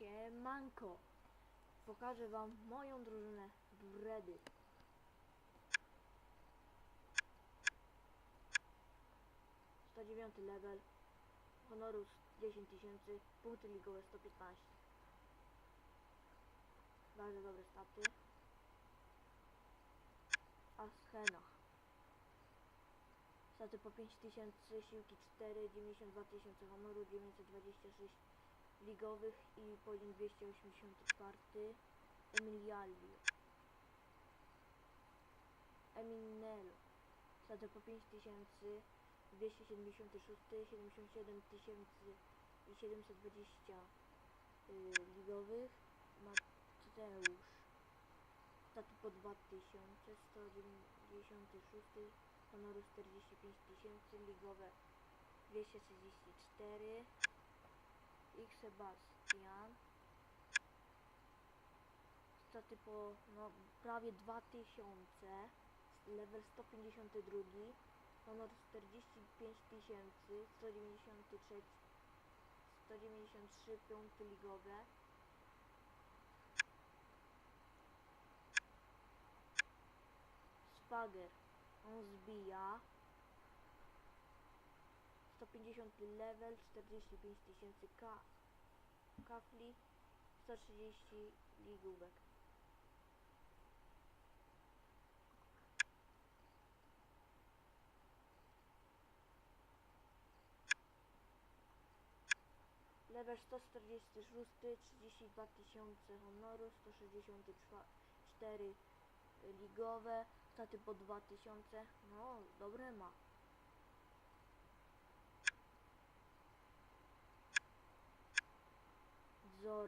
Siemanko! Pokażę wam moją drużynę Bredy. Dziewiąty level, honoru 10 tysięcy, punkty ligowe 115. Bardzo dobre staty. Aschenach. Staty po 5000, siłki 4, 92 tysiące honoru, 926 ligowych i poziom 284 Emilialio Eminello Staty po 5000 276 77 tysięcy i 720 y, ligowych. Mateusz. Staty po 2000 196 honoru 45 tysięcy ligowe 234 ich Sebastian. Staty po no, prawie 2000, level 152, honor 45 tysięcy, 193, 193 punkty ligowe. Spager, on zbija. 150 level, 45 tysięcy ka kafli, 130 ligówek. Level 146, 32 tysiące honoru, 164 ligowe, staty po 2000, no dobre ma.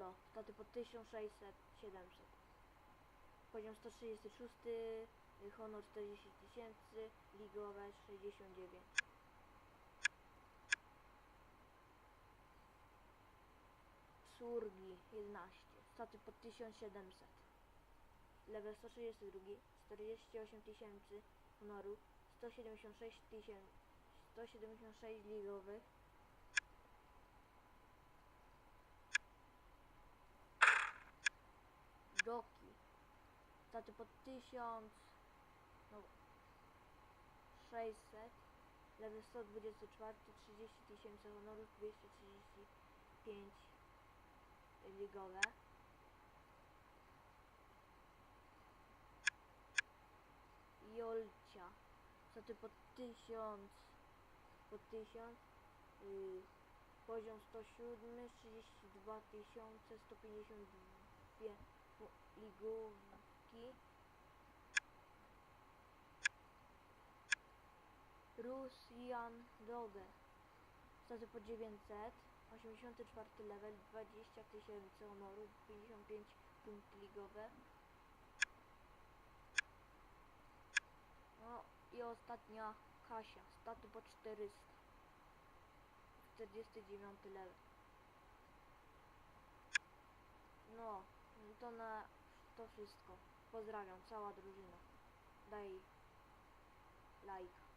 Zoro, staty po 1600, 700. Poziom 136, y, honor 40 tysięcy, ligowe 69. Surgi 11, staty po 1700. Level 132, 48 tysięcy honoru, 176 tysięcy, 176 ligowych, Joki. Staty po 1000. No. 600. Level 124. 30 tysięcy honorów. 235 ligowe. Jolcia. Staty po 1000. Po 1000. Y, poziom 107. 32 tysiące. 152 pu- ligówki. Russian Roger. Staty po 900. 84 level, 20 tysięcy honoru, 55 punkty ligowe. No i ostatnia Kasia. Staty po 400. 49 level. No, to na to wszystko. Pozdrawiam, cała drużyna. Daj like.